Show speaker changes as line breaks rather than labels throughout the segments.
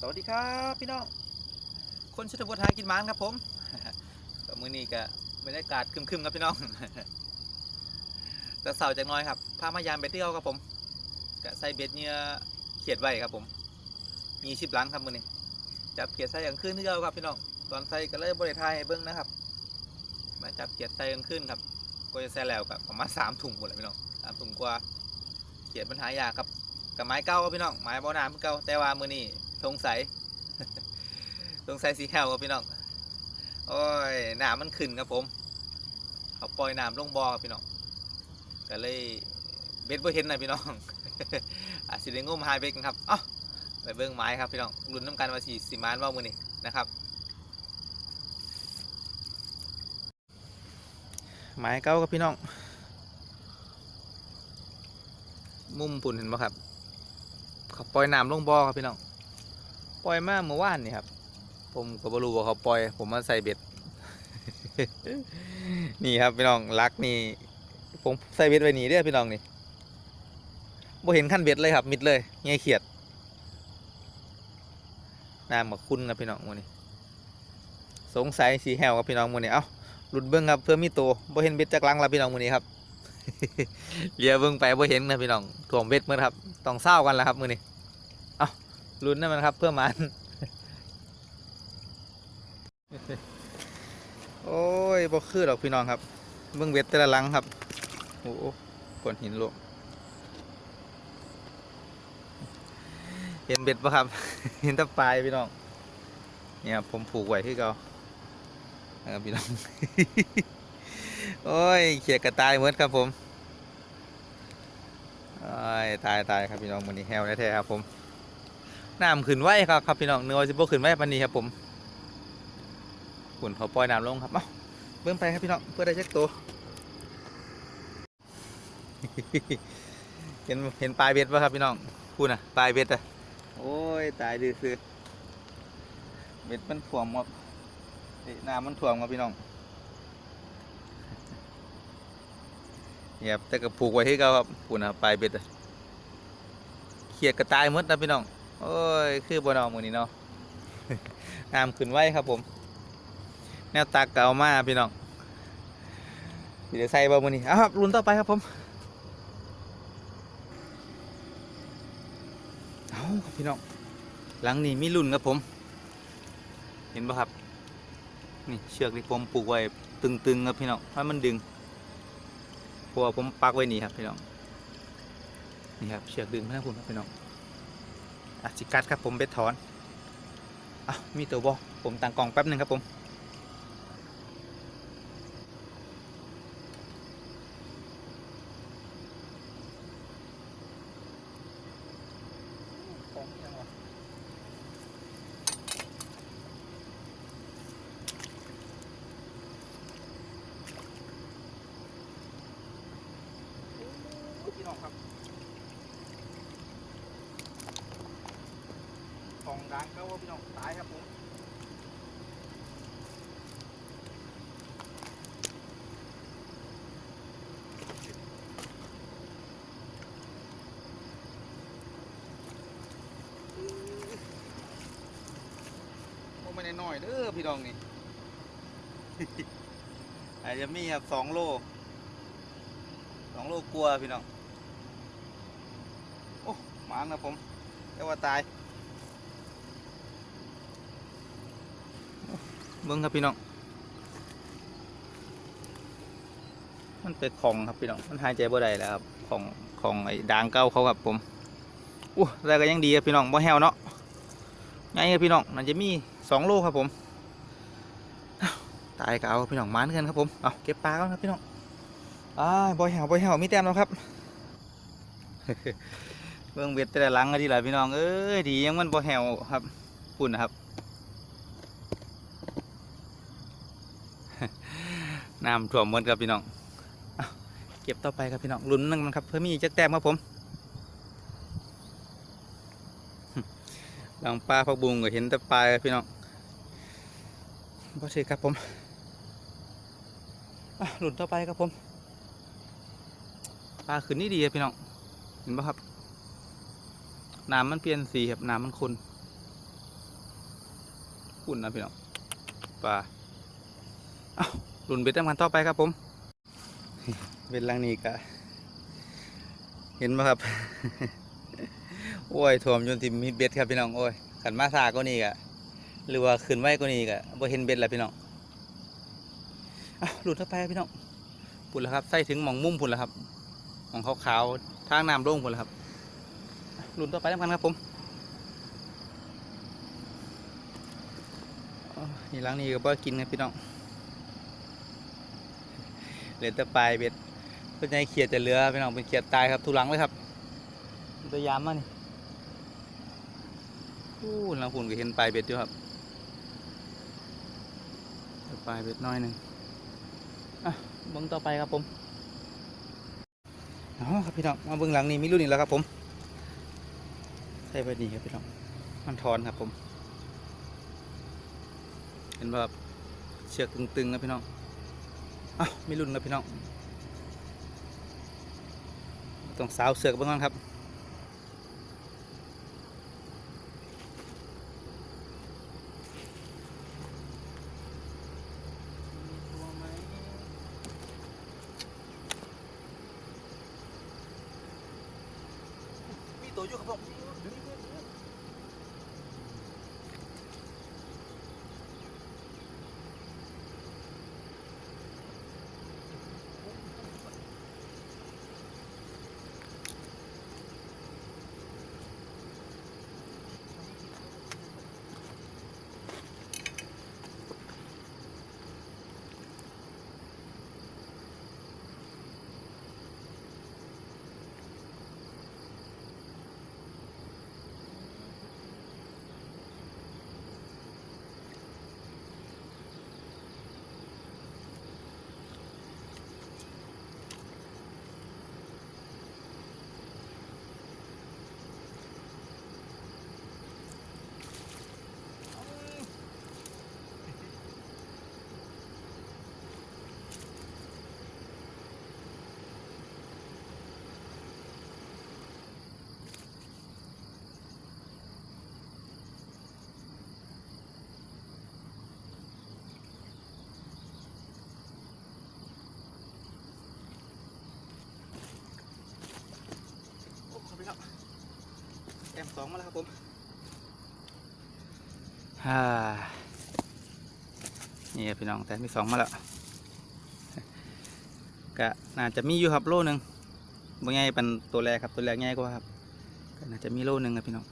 สวัสดีครับพี่น้อง คนชุดบทหากินหมานครับผมก็มื้อนี้ก็บรรยากาศคึมๆครับพี่น้องแต่เสาร์จากน้อยครับพามายามเบ็ดเที่ยวครับผมก็ใส่เบ็ดเนื้อเขียดไว้ครับผม มีชิบหลังครับมื้อนี้จับเขียดใส่กลางคืนที่เก่าครับพี่น้องตอนใส่ก็เลยบริทายให้เบิ้งนะครับ มาจับเขียดใส่กลางคืนครับก็จะใส่แล้วกับประมาณสามถุงหมดเลยพี่น้องสามถุงกว่าเขียดปัญหายากครับกับไม้เก่าครับพี่น้องไม้บ่อน้ำเก่าแต่ว่ามือนี้ สงสัย สงสัยสีแหวครับพี่น้องโอ้ยน้ำมันขึ้นครับผมเอาปล่อยน้ำลงบ่อครับพี่น้องก็เลยเบ็ดบ่เห็นนะพี่น้องอาจสิได้งมหายเบ็ดกันครับเอ้าไปเบิ่งไม้ครับพี่น้องลุ้นน้ำกันว่าสีสีมานว่ามือนี้นะครับ ไม้เก่าครับพี่น้อง มุมปุ่นเห็นไหมครับเขาปล่อยน้ำลงบ่อครับพี่น้อง ปล่อยมาเมื่อวานนี่ครับ ผมก็บ่รู้ว่าเขาปล่อย ผมมาใส่เบ็ด นี่ครับพี่น้องลักนี่ ผมใส่เบ็ดไว้นี่เด้อพี่น้องนี่บ่เห็นขั้นเบ็ดเลยครับ มิดเลยเงี้ยเขียดน้ำกับคุณครับพี่น้องมือนี้สงสัยสีแหวครับพี่น้องมื้อนี้เอ้าหลุดเบิ้องครับเพื่อมีตัวบ่เห็นเบ็ดจากลังแล้วพี่น้องมือนี้ครับเลียเบิ่งไปบ่เห็นนะพี่น้องถ่วงเบ็ดเมื่อครับต้องเศร้ากันแล้วครับมือนี้เอ้า ลุ้นนั่นมันครับ เพื่อมัน โอ้ยบ่คือดอกพี่น้องครับ เบิ่งเบ็ดแต่ละลังครับ โอ้โหก้อนหินลกเห็นเบ็ดปะครับ เห็นตะปลายพี่น้อง เนี่ยผมผูกไว้ที่เก่านะครับพี่น้อง โอ้ยเขียกระตายเหมือนครับผมตายตายครับพี่น้องมันนี้แฮวแท้ครับผม น้ำขึ้นไว้ครับครับพี่น้องเนื้อสิบขึ้นไว้ปันนี้ครับผมฝุ่นเขาปล่อยน้ำลงครับเอ้าเบิ่งไปครับพี่น้องเพื่อได้เช็คตัวเห็นเห็นปลายเบ็ดป่ะครับพี่น้องพูดนะปลายเบ็ดอะโอ้ยตายดื้อคือเบ็ดมันถ่วมครับน้ำมันถ่วมครับพี่น้องเนี่ยครับแต่ก็ผูกไว้ที่เก่าครับผูนะปลายเบ็ดอะเขียดกระตายมดนะพี่น้อง โอ้ย คือบนอมือนี้เนาะน้ำขึ้นไว้ครับผม แนวตักเก่ามาพี่น้องเดี๋ยวใส่บ่มือนี้เอาครับรุ่นต่อไปครับผม เอาครับพี่น้อง หลังนี้มีรุ่นครับผม เห็นป่ะครับ นี่เชือกที่ผมผูกไว้ตึงๆครับพี่น้องให้มันดึงเพราะว่าผมปักไว้นี่ครับพี่น้อง นี่ครับเชือกดึงมาทั้งคุณครับพี่น้อง อะสิกัดครับผมเบ็ดถอนอะมีตัวบอผมตั้งกล่องแป๊บหนึ่งครับผม ของร้านเขาว่าพี่น้องตายครับผมโอ้ไม่ได้น้อยเด้อพี่น้องนี่อาจจะมีครับสองโลสองโลกลัวพี่น้อง โอ้หมานครับผมแต่ว่าตาย เบิ้งครับพี่น้อง มันเป็นของครับพี่น้อง มันหายใจบ่ได้แล้วครับของของไอ้ด่างเก่าเขาครับผมอู้แต่ก็ยังดีครับพี่น้องบ่แห้วเนาะไงครับพี่น้องน่าจะมีสองโลครับผมตายก็เอาพี่น้องมานกันครับผมเอาเก็บปลาก่อนครับพี่น้องอ้ายบ่แห้วบ่แห้วมีแต้มแล้วครับเบิ่งเบ็ดแต่ละหลังกันทีละพี่น้องเอ้ยดียังมันบ่แหวครับปุ่นนะครับ น้ำท่วมหมดครับพี่น้องเก็บต่อไปครับพี่น้องลุ้นนึงมันครับเพื่อมีจักแต้มครับผมหลังปลาพักบุงก็เห็นแต่ปลาครับพี่น้องบ่ใช่ครับผมอะลุ้นต่อไปครับผมปลาขึ้นนี่ดีครับพี่น้องเห็นปะครับน้ำมันเปลี่ยนสีครับน้ำมันขุ่นปุ่นนะพี่น้องปลา หลุนเบ็ดทำกันต่อไปครับผมเบ็ดลังนี้กะเห็นไหมครับ โอ้ยถ่วมจนที่มีเบ็ดครับพี่น้องโอ้ยขันมาซาก็นี่กะหรือว่าขึ้นไว้ก็นี่กะบ่เห็นเบ็ดแล้วพี่น้องหลุดเข้าไปครับพี่น้องปุ่นแล้วครับใส่ถึงหมองมุมปุ่นแล้วครับหมองขาวๆทางน้ำโล่งปุ่นแล้วครับหลุดต่อไปทำกันครับผมนี่ล้างนี้ก็บ่กินครับพี่น้อง เหลือแต่ปลายเบ็ดเป็นไงเขียดจะเหลือพี่น้องเป็นเขียดตายครับทุลังเลยครับตัวยามมานี่อู้หลังฝุ่นก็เห็นปลายเบ็ดอยู่ครับปลายเบ็ดน้อยหนึ่งอะเบิ้งต่อไปครับผมอ๋อครับพี่น้องมาเบิ้งหลังนี้มีรุ่นนี้แล้วครับผมใช่ไปดีครับพี่น้องมันทอนครับผม เห็นว่าเชือกตึงๆนะพี่น้อง อ้าวไม่รุ่นนะพี่น้องต้องสาวเสือกบ้างครับมีตัวอยู่ครับผม มสองมาแล้วครับผมฮ่านี่พี่น้องแต่มีสองมาแล้วก็น่าจะมีอยู่ครับโลหนึ่งบ่ง่ายเป็นตัวแรกครับตัวแรกง่ายกว่าครับก็น่าจะมีโลหนึ่งครับพี่น้อง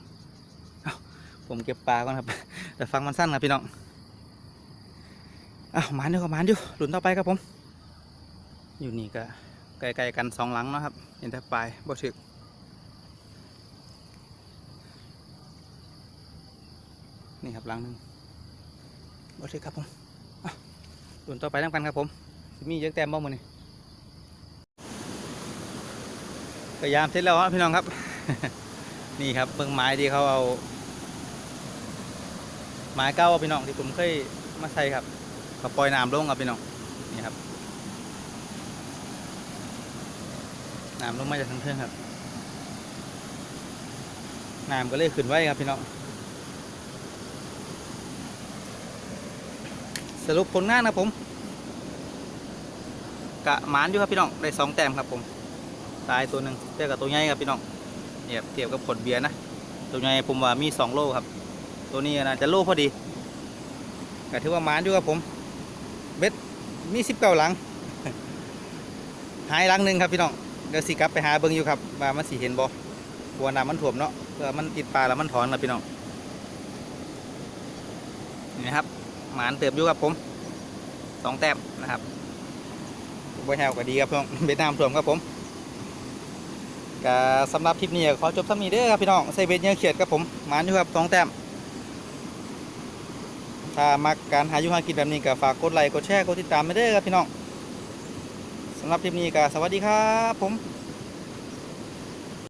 เอาผมเก็บปลาก่อนครับแต่ฟังมันสั้นครับพี่น้องอ้าวมานอยู่กับมานอยู่หลุนต่อไปครับผม อยู่นี่ก็ใกล้ๆกันสองหลังเนาะครับเห็นแต่ปลายบ่ถึก นี่ครับหลังหนึงบอสครับผมส่วนต่อไปน้ำกันครับผมมีเยอะแต้มบ้างมือนี่พยายามเสร็จแล้วครับพี่น้องครับ นี่ครับเบิ่งไม้ที่เขาเอาไม้เก้าพี่น้องที่ผมเคยมาใส่ครับเขาปล่อยน้ำลงครับพี่น้องนี่ครับน้ำลงมาจากทางเทิงครับน้ำก็เลยขึ้นไว้ครับพี่น้อง สรุปผลงานครับผมกะหมานอยู่ครับพี่น้องได้สองแต้มครับผมตายตัวหนึ่งเทียบกับตัวใหญ่ครับพี่น้องเนี่ยเทียบกับผลเบียร์นะตัวใหญ่ผมว่ามีสองโลครับ ตัวนี้น่าจะโลพอดีก็ถือว่าหมานอยู่ครับผมเบ็ดมีสิบเก้าหลังหายหลังหนึ่งครับพี่น้องเดี๋ยวสิกลับไปหาเบิ้งอยู่ครับว่ามันสีเห็นบ่บัวน้ำมันถ่วมเนาะเพื่อมันติดปลาแล้วมันถอนครับพี่น้องนี่ครับ หมานเติบอยู่ครับผมสองแต้มนะครับบวแฮวก็ดีครับพี่น้องเบ็ดน้ำท่วมครับผมก็สำหรับคลิปนี้ขอจบสำนี้เด้อครับพี่น้องใส่เบ็ดเนื้อเขียดครับผมหมานอยู่ครับสองแต้มถ้ามักการหาอยู่หากินแบบนี้ก็ฝากกดไลค์กดแชร์กดติดตามไปเด้อครับพี่น้องสำหรับคลิปนี้ก็สวัสดีครับผม